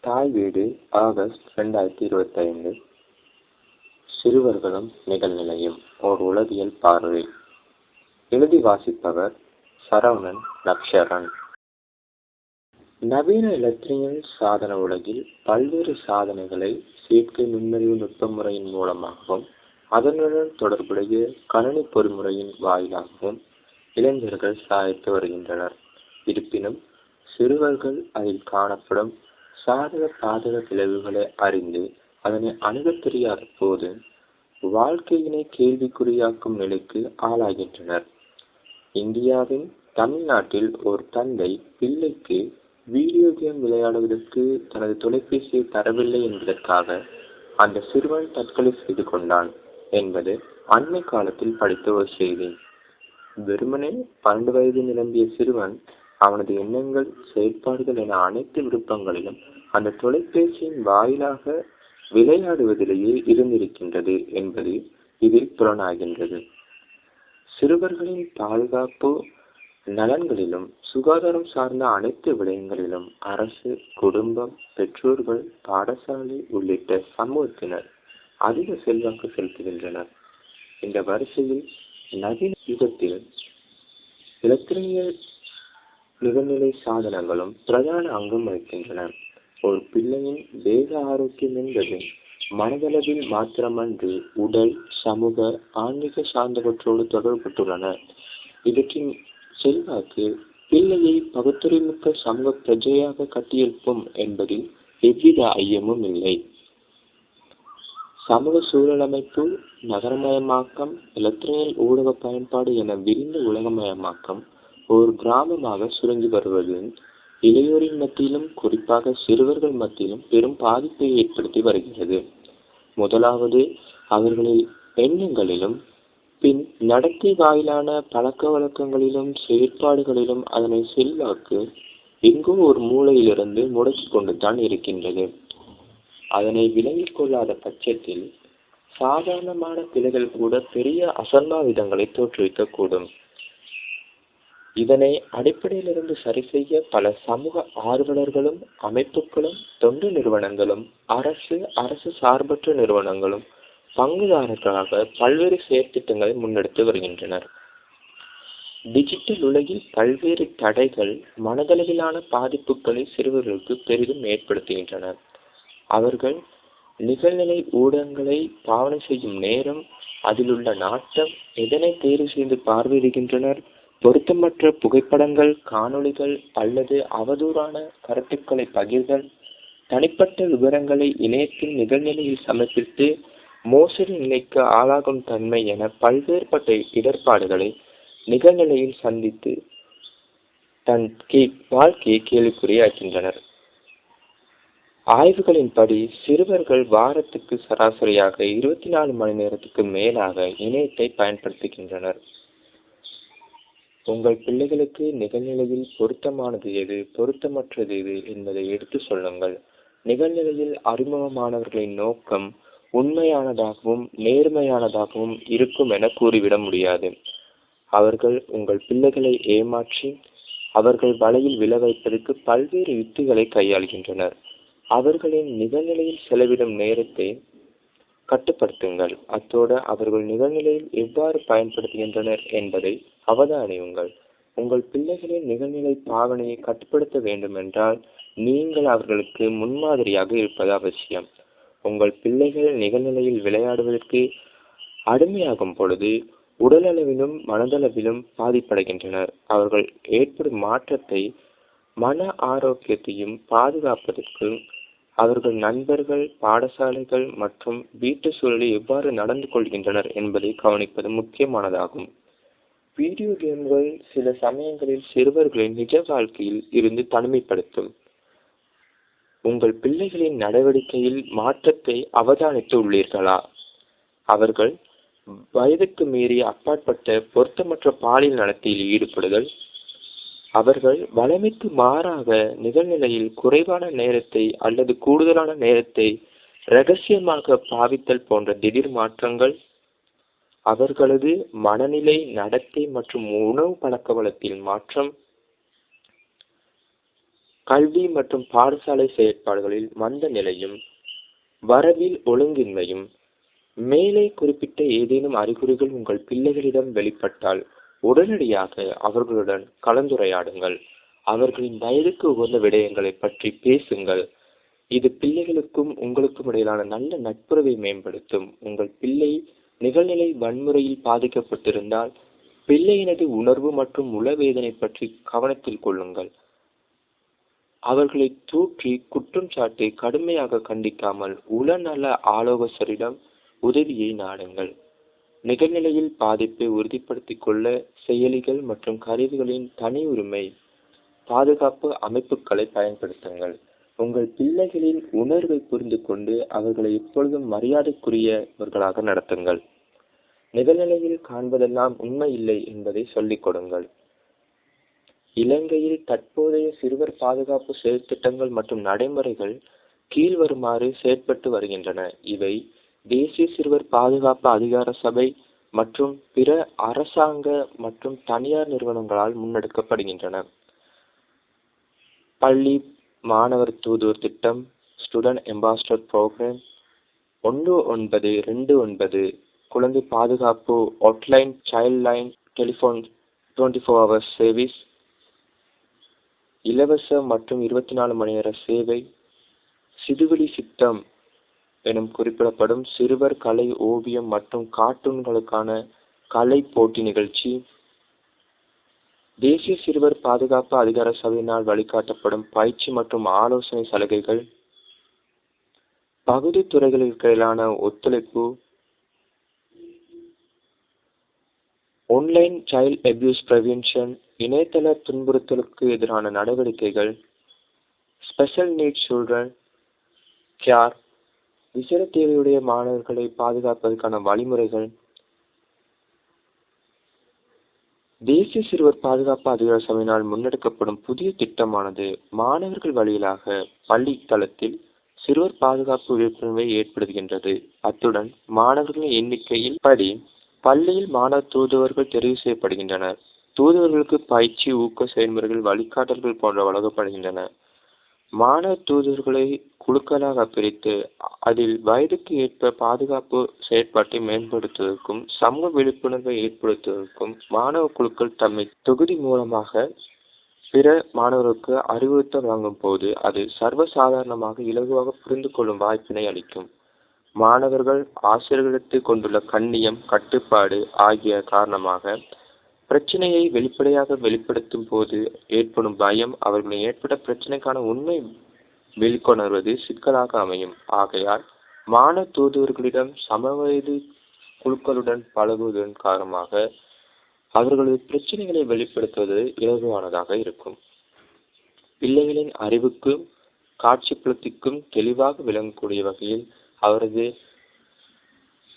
தாய் வீடு ஆகஸ்ட் ரெண்டாயிரத்தி இருபத்தைந்து. சிறுவர்களும் நிகழ்நிலையும் ஓர் உளவியல் பார்வை. எழுதி வாசிப்பவர் சரவணன் நக்ஷரன் நவீன இலத்திரியல் சாதன உலகில் பல்வேறு சாதனைகளை செயற்கை நுண்ணறிவு நுட்ப முறையின் மூலமாகவும் அதனுடன் தொடர்புடைய கணனி பொறிமுறையின் வாயிலாகவும் இளைஞர்கள் சாதித்து வருகின்றனர். இருப்பினும் சிறுவர்கள் அதில் காணப்படும் சாதக பாதக விளைவுகளை அறிந்து அதனை அணுகத் தெரியாத போது வாழ்க்கையினை கேள்விக்குறியாக்கும் நிலைக்கு ஆளாகின்றனர். இந்தியாவின் தமிழ்நாட்டில் ஒரு தந்தை பிள்ளைக்கு வீடியோ கேம் விளையாடுவதற்கு தனது தொலைபேசியை தரவில்லை என்பதற்காக அந்த சிறுவன் தற்கொலை செய்து கொண்டான் என்பது அண்மை காலத்தில் படித்த ஒரு செய்தி. வெறுமனே பன்னெண்டு வயது நிரம்பிய சிறுவன் அவனது எண்ணங்கள் செயற்பாடுகள் என அனைத்து விருப்பங்களிலும் அந்த தொலைபேசியின் வாயிலாக விளையாடுவதிலேயே இருந்திருக்கின்றது என்பது இதில் புலனாகின்றது. சிறுவர்களின் பாதுகாப்பு நலன்களிலும் சுகாதாரம் சார்ந்த அனைத்து விடயங்களிலும் அரசு குடும்பம் பெற்றோர்கள் பாடசாலை உள்ளிட்ட சமூகத்தினர் அதிக செல்வாக்கு செலுத்துகின்றனர். இந்த வரிசையில் நவீன யுகத்தில் இலத்திரியல் நிகழ்நிலை சாதனங்களும் பிரதான அங்கம் வகிக்கின்றன. ஒரு பிள்ளையின் தேக ஆரோக்கியம் என்பது மனதளவில் மாத்திரமன்றி உடல் சமூக ஆன்மீக சார்ந்தவற்றோடு தொடர்பட்டுள்ளன இவற்றின் செல்வாக்கு பிள்ளையை பகுத்தறிமிக்க சமூக பிரஜையாக கட்டியிருப்போம் என்பதில் எவ்வித ஐயமும் இல்லை. சமூக சூழலமைப்பு நகரமயமாக்கம் இலத்திரியல் ஊடக பயன்பாடு என விரிந்த உலகமயமாக்கம் ஒரு கிராமமாக சுருங்கி வருவது. இளையோரின் மத்தியிலும் குறிப்பாக சிறுவர்கள் மத்தியிலும் பெரும் பாதிப்பை ஏற்படுத்தி வருகிறது. முதலாவது அவர்களின் எண்ணங்களிலும் பின் நடத்தை வாயிலான பழக்க வழக்கங்களிலும் செயற்பாடுகளிலும் அதனை செல்வாக்கு எங்கோ ஒரு மூலையிலிருந்து முடக்கி கொண்டுதான் இருக்கின்றது. அதனை விலகிக் கொள்ளாத பட்சத்தில் சாதாரணமான பிழைகள் கூட பெரிய அசம்பாவிதங்களை தோற்றுவிக்கக்கூடும். இதனை அடிப்படையிலிருந்து சரிசெய்ய பல சமூக ஆர்வலர்களும் அமைப்புகளும் தொண்டு நிறுவனங்களும் அரசு அரசு சார்பற்ற நிறுவனங்களும் பங்குதாரர்களாக பல்வேறு செயற்திட்டங்களை முன்னெடுத்து வருகின்றனர். டிஜிட்டல் உலகில் பல்வேறு தடைகள் மனதளவிலான பாதிப்புகளை சிறுவர்களுக்கு பெரிதும் ஏற்படுத்துகின்றன அவர்கள் நிகழ்நிலை ஊடகங்களை பாவனை செய்யும் நேரம் அதிலுள்ள நாட்டம் எதனை தேர்வு செய்து பார்வையிடுகின்றனர் பொருத்தமற்ற புகைப்படங்கள் காணொளிகள் அல்லது அவதூறான கருத்துக்களை பகிர்தல் தனிப்பட்ட விவரங்களை இணையத்தின் நிகழ்நிலையில் சமர்ப்பித்து மோசடி நிலைக்கு ஆளாகும் தன்மை என பல்வேறுபட்ட இடர்பாடுகளை நிகழ்நிலையில் சந்தித்து தன் கே வாழ்க்கையை கேள்விக்குறியாக்கின்றனர். ஆய்வுகளின்படி சிறுவர்கள் வாரத்துக்கு சராசரியாக இருபத்தி நாலு மணி நேரத்துக்கு மேலாக இணையத்தை பயன்படுத்துகின்றனர். உங்கள் பிள்ளைகளுக்கு நிகழ்நிலையில் பொருத்தமானது எது? பொருத்தமற்றது எது என்பதை எடுத்து சொல்லுங்கள். நிகழ்நிலையில் அறிமுகமானவர்களின் நோக்கம் உண்மையானதாகவும் நேர்மையானதாகவும் இருக்கும் என கூறிவிட முடியாது. அவர்கள் உங்கள் பிள்ளைகளை ஏமாற்றி அவர்கள் வலையில் விழ வைப்பதற்கு பல்வேறு யுக்திகளை கையாளுகின்றனர். அவர்களின் நிகழ்நிலையில் செலவிடும் நேரத்தை கட்டுப்படுத்துங்கள். அத்தோடு அவர்கள் நிகழ்நிலையில் எவ்வாறு பயன்படுத்துகின்றனர் என்பதை அவதானியுங்கள் உங்கள். பிள்ளைகளின் நிகழ்நிலை பாவனையை கட்டுப்படுத்த வேண்டும் என்றால் நீங்கள் அவர்களுக்கு முன்மாதிரியாக இருப்பது அவசியம். உங்கள் பிள்ளைகள் நிகழ்நிலையில் விளையாடுவதற்கு அடிமையாகும் பொழுது உடலளவிலும் மனதளவிலும் பாதிப்படைகின்றனர். அவர்கள் ஏற்படும் மாற்றத்தை மன ஆரோக்கியத்தையும் பாதுகாப்பதற்கு அவர்கள் நண்பர்கள் பாடசாலைகள் மற்றும் வீட்டு சூழலில் எவ்வாறு நடந்து கொள்கின்றனர் என்பதை கவனிப்பது முக்கியமானதாகும். வீடியோ கேம்கள் சில சமயங்களில் சிறுவர்களின் நிஜ வாழ்க்கையில் இருந்து தனிமைப்படுத்தும். உங்கள் பிள்ளைகளின் நடவடிக்கையில் மாற்றத்தை அவதானித்து உள்ளீர்களா? அவர்கள் வயதுக்கு மீறி அப்பாற்பட்ட பொருத்தமற்ற பாலியல் நடத்தையில் ஈடுபடுதல். அவர்கள் வளமைக்கு மாறாக நிகழ்நிலையில் குறைவான நேரத்தை அல்லது கூடுதலான நேரத்தை ரகசியமாக பாவித்தல் போன்ற திடீர் மாற்றங்கள். அவர்களது மனநிலை நடத்தை மற்றும் உணவு பழக்க வழக்கில் மாற்றம் கல்வி மற்றும் பாடசாலை செயற்பாடுகளில் மந்த நிலையும் வரவில் ஒழுங்கின்மையும் மேலே குறிப்பிட்ட ஏதேனும் அறிகுறிகள் உங்கள் பிள்ளைகளிடம் வெளிப்பட்டால் உடனடியாக அவர்களுடன் கலந்துரையாடுங்கள். அவர்களின் வயதுக்கு உகந்த விடயங்களை பற்றி பேசுங்கள். இது பிள்ளைகளுக்கும் உங்களுக்கும் இடையிலான நல்ல நட்புறவை மேம்படுத்தும். உங்கள் பிள்ளை நிகழ்நிலை வன்முறையில் பாதிக்கப்பட்டிருந்தால் பிள்ளையினது உணர்வு மற்றும் உளவேதனை பற்றி கவனத்தில் கொள்ளுங்கள். அவர்களை தூற்றி குற்றம் சாட்டி கடுமையாக கண்டிக்காமல் உளநல ஆலோசகரிடம் உதவியை நாடுங்கள். நிகழ்நிலையில் பாதிப்பை உறுதிப்படுத்திக் கொள்ள செயலிகள் மற்றும் கருவிகளின் தனி உரிமை பாதுகாப்பு அமைப்புகளை பயன்படுத்துங்கள். உங்கள் பிள்ளைகளின் உணர்வை புரிந்து கொண்டு அவர்களை எப்பொழுதும் மரியாதைக்குரியவர்களாக நடத்துங்கள். நிகழ்நிலையில் காண்பதெல்லாம் உண்மை இல்லை என்பதை சொல்லிக் கொடுங்கள். இலங்கையில் தற்போதைய சிறுவர் பாதுகாப்பு செயற்திட்டங்கள் மற்றும் நடைமுறைகள் கீழ்வருமாறு செயற்பட்டு வருகின்றன. இவை தேசிய சிறுவர் பாதுகாப்பு அதிகார சபை மற்றும் பிற அரசாங்க மற்றும் தனியார் நிறுவனங்களால் முன்னெடுக்கப்படுகின்றன. பள்ளி மாணவர் தூதுவர் திட்டம் ஸ்டூடெண்ட் எம்பாஸ்டர் ப்ரோக்ராம் ஒன்று ஒன்பது ரெண்டு ஒன்பது. குழந்தை பாதுகாப்பு outline child line telephone twenty four hours service இலவச மற்றும் இருபத்தி நாலு மணி நேர சேவை சிதுவெளி சித்தம் எனும் குறிப்பிடப்படும் சிறுவர் கலை ஓவியம் மற்றும் கார்ட்டூன்களுக்கான கலை போட்டி நிகழ்ச்சி தேசிய சிறுவர் பாதுகாப்பு அதிகார சபையினால் வழிகாட்டப்படும் பயிற்சி மற்றும் ஆலோசனை சலுகைகள் பகுதி துறைகளுக்கிடையிலான ஒத்துழைப்பு ஒன்லைன் சைல்ட் அபியூஸ் ப்ரிவென்ஷன் இணையதள துன்புறுத்தலுக்கு எதிரான நடவடிக்கைகள் ஸ்பெஷல் நீட் சில்ட்ரன் கேர் விசேட தேவையுடைய மாணவர்களை பாதுகாப்பதற்கான வழிமுறைகள் தேசிய சிறுவர் பாதுகாப்பு அதிகார சபையினால் முன்னெடுக்கப்படும் புதிய திட்டமானது மாணவர்கள் வழியிலாக பள்ளி தளத்தில் சிறுவர் பாதுகாப்பு விழிப்புணர்வை ஏற்படுத்துகின்றது. அத்துடன் மாணவர்களின் எண்ணிக்கையில் படி பள்ளியில் மாணவ தூதுவர்கள் தெரிவு செய்யப்படுகின்றனர். தூதுவர்களுக்கு பயிற்சி ஊக்க செயல்முறைகள் வழிகாட்டல்கள் போன்ற வழங்கப்படுகின்றன. மாணவ தூதுவர்களை குழுக்களாக பிரித்து அதில் வயதுக்கு ஏற்ப பாதுகாப்பு செயற்பாட்டை மேம்படுத்துவதற்கும் சமூக விழிப்புணர்வை ஏற்படுத்துவதற்கும் மாணவ குழுக்கள் தம்மை தொகுதி மூலமாக பிற மாணவர்களுக்கு அறிவுறுத்தல் வழங்கும் போது அது சர்வசாதாரணமாக இலகுவாக புரிந்து கொள்ளும் வாய்ப்பினை அளிக்கும். மாணவர்கள் ஆசிரியர்களுக்கு கொண்டுள்ள கண்ணியம் கட்டுப்பாடு ஆகிய காரணமாக பிரச்சனையை வெளிப்படையாக வெளிப்படுத்தும் போது ஏற்படும் பயம் அவர்களை ஏற்பட்ட பிரச்சனைக்கான உண்மை வெளிக்கொணர்வது சிக்கலாக அமையும். ஆகையால் மாணவ தூதுவர்களிடம் சமவயது குழுக்களுடன் பழகுவதன் காரணமாக அவர்களது பிரச்சனைகளை வெளிப்படுத்துவது இலகுவானதாக இருக்கும். பிள்ளைகளின் அறிவுக்கும் காட்சி புலத்திற்கும் தெளிவாக விளங்கக்கூடிய வகையில் அவரது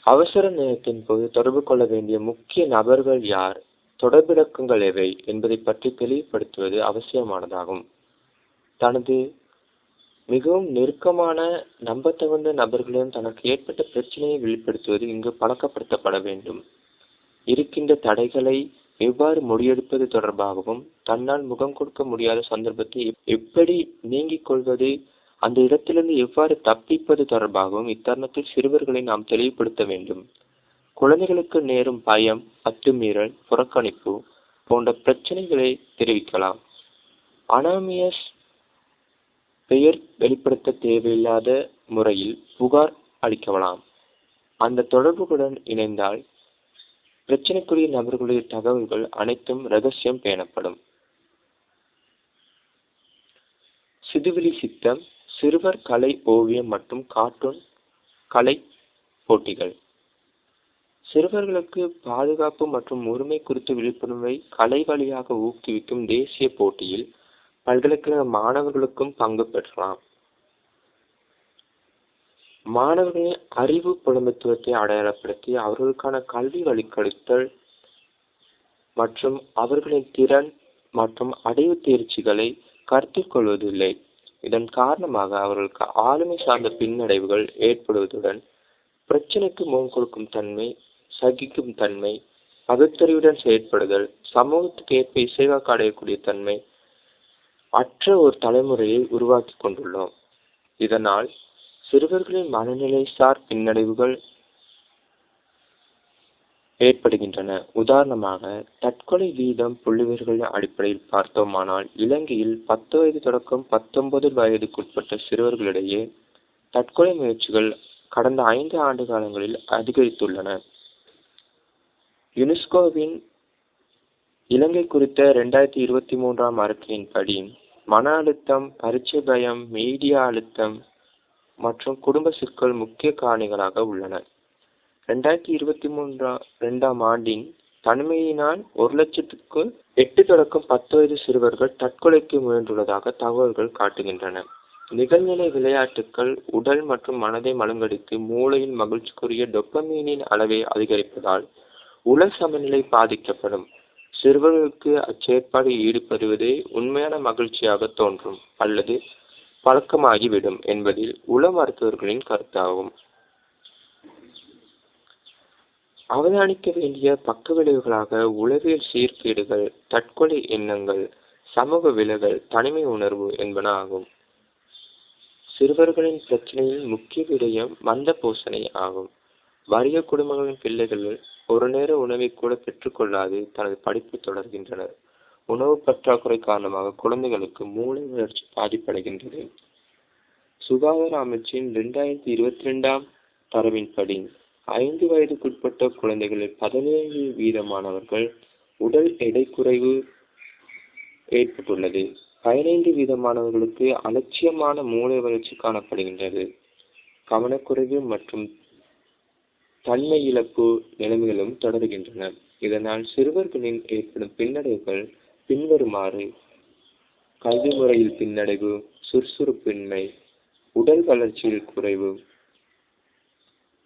அவசர நேரத்தின் போது தொடர்பு கொள்ள வேண்டிய முக்கிய நபர்கள் யார்? தொடர்பிலக்கங்கள் எவை என்பதை பற்றி தெளிவுபடுத்துவது அவசியமானதாகும். தனது மிகவும் நெருக்கமான நம்பத்தகுந்த நபர்களிடம் தனக்கு ஏற்பட்ட பிரச்சனையை வெளிப்படுத்துவது இங்கு பழக்கப்படுத்தப்பட வேண்டும். இருக்கின்ற தடைகளை எவ்வாறு முடியெடுப்பது தொடர்பாகவும் தன்னால் முகம் கொடுக்க முடியாத சந்தர்ப்பத்தை எப்படி நீங்கிக் கொள்வது அந்த இடத்திலிருந்து எவ்வாறு தப்பிப்பது தொடர்பாகவும் இத்தருணத்தில் சிறுவர்களை நாம் தெளிவுபடுத்த வேண்டும். குழந்தைகளுக்கு நேரும் பயம் அத்துமீறல் புறக்கணிப்பு போன்ற பிரச்சனைகளை தெரிவிக்கலாம். அனாமியஸ் பெயர் வெளிப்படுத்த தேவையில்லாத முறையில் புகார் அளிக்கலாம். அந்த தொடர்புகளுடன் இணைந்தால் பிரச்சனைக்குரிய நபர்களுடைய தகவல்கள் அனைத்தும் ரகசியம் பேணப்படும். சிதுவெளி சித்தம் சிறுவர் கலை ஓவியம் மற்றும் கார்ட்டூன் கலை போட்டிகள். சிறுவர்களுக்கு பாதுகாப்பு மற்றும் உரிமை குறித்த விழிப்புணர்வை கலை வழியாக ஊக்குவிக்கும் தேசிய போட்டியில் பல்கலைக்கழக மாணவர்களுக்கும் பங்கு பெற்றலாம் மாணவர்களின் அறிவு புலமைத்துவத்தை அடையாளப்படுத்தி அவர்களுக்கான கல்வி வழிகெடுத்தல் மற்றும் அவர்களின் திறன் மற்றும் அடைவு தேர்ச்சிகளை கருத்தில் கொள்வதில்லை. இதன் காரணமாக அவர்களுக்கு ஆளுமை சார்ந்த பின்னடைவுகள் ஏற்படுவதுடன் பிரச்சனைக்கு முகம் கொடுக்கும் தன்மை சகிக்கும் தன்மை பகுத்தறிவுடன் செயற்படுதல் சமூகத்துக்கு ஏற்ப இசைவாக்க அடையக்கூடிய தன்மை அற்ற ஒரு தலைமுறையை உருவாக்கி கொண்டுள்ளோம். இதனால் சிறுவர்களின் மனநிலை சார் பின்னடைவுகள் ஏற்படுகின்றன. உதாரணமாக தற்கொலை வீதம் புள்ளிவர்களின் அடிப்படையில் பார்த்தோமானால் இலங்கையில் பத்து வயது தொடக்கம் பத்தொன்பது வயதுக்குட்பட்ட சிறுவர்களிடையே தற்கொலை முயற்சிகள் கடந்த ஐந்து ஆண்டு காலங்களில் அதிகரித்துள்ளன. யுனெஸ்கோவின் இலங்கை குறித்த இரண்டாயிரத்தி இருபத்தி மூன்றாம் அறிக்கையின்படி மன அழுத்தம் பரீட்சை பயம் மீடியா அழுத்தம் மற்றும் குடும்ப சிக்கல் முக்கிய காரணிகளாக உள்ளன. ரெண்டாயிரத்தி இருபத்தி மூன்றாம் ரெண்டாம் ஆண்டின் தனிமையினால் ஒரு லட்சத்துக்கு எட்டு தொடக்கம் பத்து வயது சிறுவர்கள் தற்கொலைக்கு முயன்றுள்ளதாக தகவல்கள் காட்டுகின்றன. நிகழ்நிலை விளையாட்டுக்கள் உடல் மற்றும் மனதை மழுங்கடித்து மூளையில் மகிழ்ச்சிக்குரிய டொப்பமீனின் அளவை அதிகரிப்பதால் உடல் சமநிலை பாதிக்கப்படும். சிறுவர்களுக்கு அச்செயற்பாடு ஈடுபடுவதே உண்மையான மகிழ்ச்சியாக தோன்றும் அல்லது பழக்கமாகிவிடும் என்பதில் உள மருத்துவர்களின் கருத்தாகும். அவதானிக்க வேண்டிய பக்க விளைவுகளாக உளவியல் சீர்கேடுகள் தற்கொலை எண்ணங்கள் சமூக விலகல் தனிமை உணர்வு என்பன ஆகும். சிறுவர்களின் பிரச்சனையில் முக்கிய விடயம் மந்த போசனை ஆகும். வறிய குடும்பங்களின் பிள்ளைகள் ஒரு நேர உணவை கூட பெற்றுக்கொள்ளாது தனது படிப்பை தொடர்கின்றனர். உணவு பற்றாக்குறை காரணமாக குழந்தைகளுக்கு மூளை வளர்ச்சி பாதிப்படைகின்றது. சுகாதார அமைச்சின் இரண்டாயிரத்தி இருபத்தி ரெண்டாம் தரவின்படி ஐந்து வயதுக்குட்பட்ட குழந்தைகளில் பதினேழு வீதமானவர்கள் உடல் எடை குறைவு ஏற்பட்டுள்ளது. பதினைந்து வீதமானவர்களுக்கு அலட்சியமான மூளை வளர்ச்சி காணப்படுகின்றது. கவனக்குறைவு மற்றும் தன்மை இழப்பு நிலைமைகளும் தொடர்கின்றன. இதனால் சிறுவர்களின் ஏற்படும் பின்னடைவுகள் பின்வருமாறு கல்வி முறையில் பின்னடைவு சுறுசுறுப்பின்மை உடல் வளர்ச்சியில் குறைவு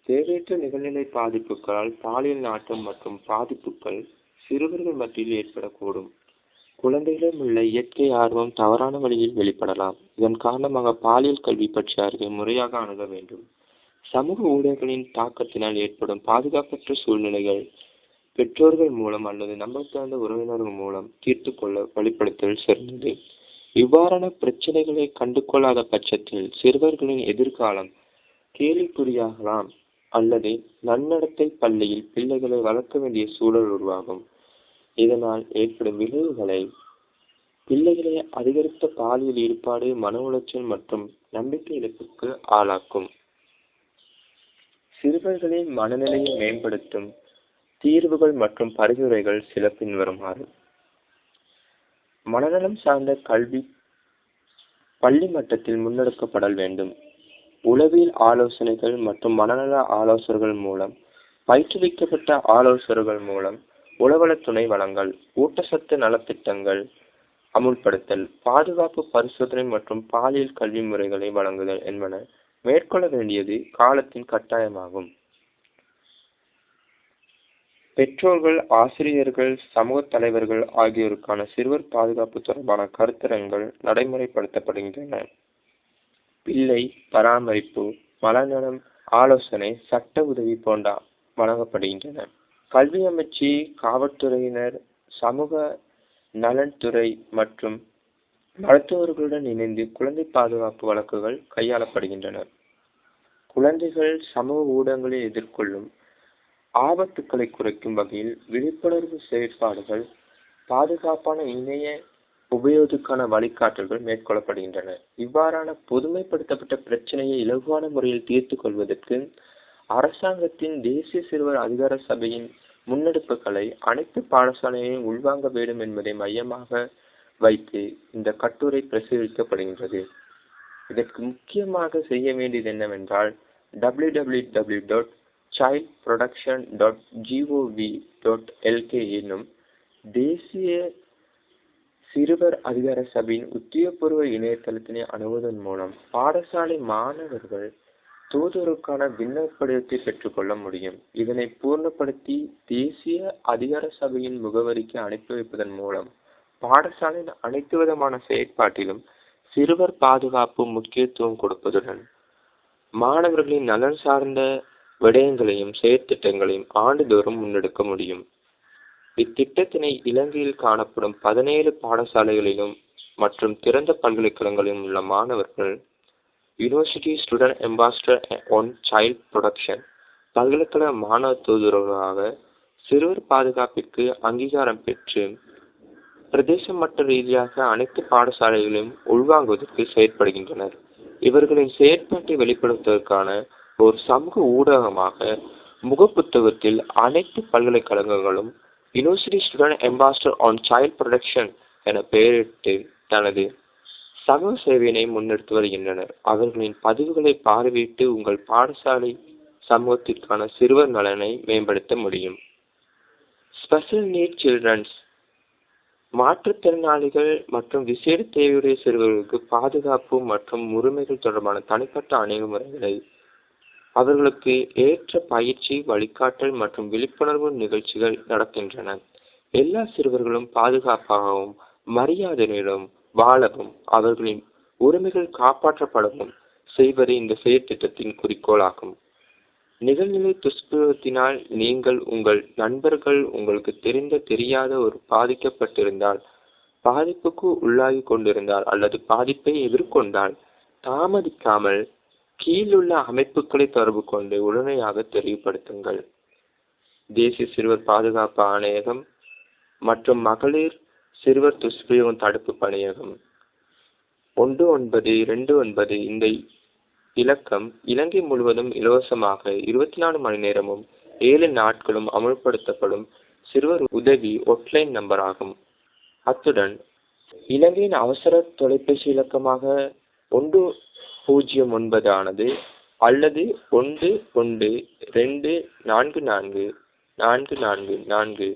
தேவையற்ற நிகழ்நிலை பாதிப்புகளால் பாலியல் நாட்டம் மற்றும் பாதிப்புகள் சிறுவர்கள் மத்தியில் ஏற்படக்கூடும். குழந்தைகளிடம் உள்ள இயற்கை ஆர்வம் தவறான வழியில் வெளிப்படலாம். இதன் காரணமாக பாலியல் கல்வி பற்றிய அறிவை முறையாக அணுக வேண்டும். சமூக ஊடகங்களின் தாக்கத்தினால் ஏற்படும் பாதுகாப்பற்ற சூழ்நிலைகள் பெற்றோர்கள் மூலம் அல்லது நம்பத்தாழ்ந்த உறவினர்கள் மூலம் தீர்த்து கொள்ள வழிப்படுத்தல் சிறந்தது. இவ்வாறான பிரச்சனைகளை கண்டு கொள்ளாத பட்சத்தில் சிறுவர்களின் எதிர்காலம் கேள்விக்குறியாகலாம் அல்லது நன்னடத்தை பள்ளியில் பிள்ளைகளை வளர்க்க வேண்டிய சூழல் உருவாகும். இதனால் ஏற்படும் விளைவுகளை பிள்ளைகளை அதிகரித்த பாலியல் ஈடுபாடு மன உளைச்சல் மற்றும் நம்பிக்கை இழப்புக்கு ஆளாக்கும். சிறுவர்களின் மனநிலையை மேம்படுத்தும் தீர்வுகள் மற்றும் பரிந்துரைகள் சில பின்வருமாறு. மனநலம் சார்ந்த கல்வி பள்ளி மட்டத்தில் முன்னெடுக்கப்படல் வேண்டும். உளவியல் ஆலோசனைகள் மற்றும் மனநல ஆலோசகர்கள் மூலம் பயிற்றுவிக்கப்பட்ட ஆலோசகர்கள் மூலம் உளவள துணை வழங்கல் ஊட்டச்சத்து நலத்திட்டங்கள் அமுல்படுத்தல் பாதுகாப்பு பரிசோதனை மற்றும் பாலியல் கல்வி முறைகளை வழங்குதல் என்பன மேற்கொள்ள வேண்டியது காலத்தின் கட்டாயமாகும். பெற்றோர்கள் ஆசிரியர்கள் சமூக தலைவர்கள் ஆகியோருக்கான சிறுவர் பாதுகாப்பு தொடர்பான கருத்தரங்கள் நடைமுறைப்படுத்தப்படுகின்றன. பிள்ளை பராமரிப்பு மலநலம் ஆலோசனை சட்ட உதவி போன்ற வழங்கப்படுகின்றன. கல்வி அமைச்சு காவல்துறையினர் சமூக நலன்துறை மற்றும் மருத்துவர்களுடன் இணைந்து குழந்தை பாதுகாப்பு வழக்குகள் கையாளப்படுகின்றன. குழந்தைகள் சமூக ஊடகங்களில் எதிர்கொள்ளும் ஆபத்துக்களை குறைக்கும் வகையில் விழிப்புணர்வு செயற்பாடுகள் பாதுகாப்பான இணைய உபயோகத்துக்கான வழிகாட்டல்கள் மேற்கொள்ளப்படுகின்றன. இவ்வாறான பொதுமைப்படுத்தப்பட்ட பிரச்சனையை இலகுவான முறையில் தீர்த்து கொள்வதற்கு அரசாங்கத்தின் தேசிய சிறுவர் அதிகார சபையின் முன்னெடுப்புகளை அனைத்து பாடசாலையையும் உள்வாங்க வேண்டும் என்பதை மையமாக வைத்து இந்த கட்டுரை பிரசுரிக்கப்படுகின்றது. இதற்கு முக்கியமாக செய்ய வேண்டியது என்னவென்றால் W W W dot child protection dot GOV dot LK என்னும் தேசிய சிறுவர் அதிகார சபையின் உத்தியோகபூர்வ இணையதளத்தினை அணுவதன் மூலம் பாடசாலை மாணவர்கள் தூதருக்கான விண்ணப்படத்தை பெற்றுக்கொள்ள முடியும். இதனை பூர்ணப்படுத்தி தேசிய அதிகார சபையின் முகவரிக்கு அனுப்பி வைப்பதன் மூலம் பாடசாலையின் அனைத்து விதமான செயற்பாட்டிலும் சிறுவர் பாதுகாப்பு முக்கியத்துவம் கொடுப்பதுடன் மாணவர்களின் நலன் சார்ந்த விடயங்களையும் செயற்திட்டங்களையும் ஆண்டுதோறும் முன்னெடுக்க முடியும். இத்திட்டத்தினை இலங்கையில் காணப்படும் பதினேழு பாடசாலைகளிலும் மற்றும் திறந்த பல்கலைக்கழகங்களிலும் உள்ள மாணவர்கள் university student ambassador on child protection பல்கலைக்கழக மாணவ தூதுவர்களாக சிறுவர் பாதுகாப்பிற்கு அங்கீகாரம் பெற்று பிரதேசம் மட்ட ரீதியாக அனைத்து பாடசாலைகளையும் உள்வாங்குவதற்கு செயற்படுகின்றனர். இவர்களின் செயற்பாட்டை வெளிப்படுத்துவதற்கான ஒரு சமூக ஊடகமாக முகப்புத்தகத்தில் அனைத்து பல்கலைக்கழகங்களும் university student ambassador on child protection என பெயரிட்டு தனது சமூக சேவையினை முன்னெடுத்து வருகின்றனர். அவர்களின் பதிவுகளை பார்வையிட்டு உங்கள் பாடசாலை சமூகத்திற்கான சிறுவர் நலனை மேம்படுத்த முடியும். ஸ்பெஷல் நீட் சில்ட்ரன்ஸ் மாற்றுத்திறனாளிகள் மற்றும் விசேட தேவையுடைய சிறுவர்களுக்கு பாதுகாப்பு மற்றும் உரிமைகள் தொடர்பான தனிப்பட்ட அணுகுமுறைகளை அவர்களுக்கு ஏற்ற பயிற்சி வழிகாட்டல் மற்றும் விழிப்புணர்வு நிகழ்ச்சிகள் நடக்கின்றன எல்லா சிறுவர்களும் பாதுகாப்பாகவும் மரியாதையிலும் வாழவும் அவர்களின் உரிமைகள் காப்பாற்றப்படவும் செய்வது இந்த செயற்திட்டத்தின் குறிக்கோளாகும். நிகழ்நிலை துஷ்பிரயோகத்தினால் நீங்கள் உங்கள் நண்பர்கள் உங்களுக்கு தெரிந்த தெரியாத ஒரு பாதிக்கப்பட்டிருந்தால் பாதிப்புக்கு உள்ளாகி கொண்டிருந்தால் அல்லது பாதிப்பை எதிர்கொண்டால் தாமதிக்காமல் கீழுள்ள அமைப்புகளை தொடர்பு கொண்டு உடனடியாக தெளிவுபடுத்துங்கள். தேசிய சிறுவர் பாதுகாப்பு ஆணையகம் மற்றும் மகளிர் சிறுவர் துஷ்பிரயோகம் தடுப்பு பணியகம். ஒன்று ஒன்பது இரண்டு ஒன்பது இந்த இலக்கம் இலங்கை முழுவதும் இலவசமாக இருபத்தி நாலு மணி நேரமும் ஏழு நாட்களும் அமுல்படுத்தப்படும் சிறுவர் உதவி ஒட்லைன் நம்பர் ஆகும். அத்துடன் இலங்கையின் அவசர தொலைபேசி இலக்கமாக ஒன்று பூஜ்ஜியம் ஒன்பது ஆனது அல்லது ஒன்று ஒன்று ரெண்டு நான்கு நான்கு நான்கு நான்கு நான்கு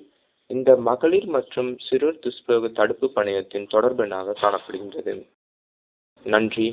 இந்த மகளிர் மற்றும் சிறுவர் துஷ்பிரயோக தடுப்பு பணியத்தின் தொடர்பெண்ணாக காணப்படுகின்றது. நன்றி.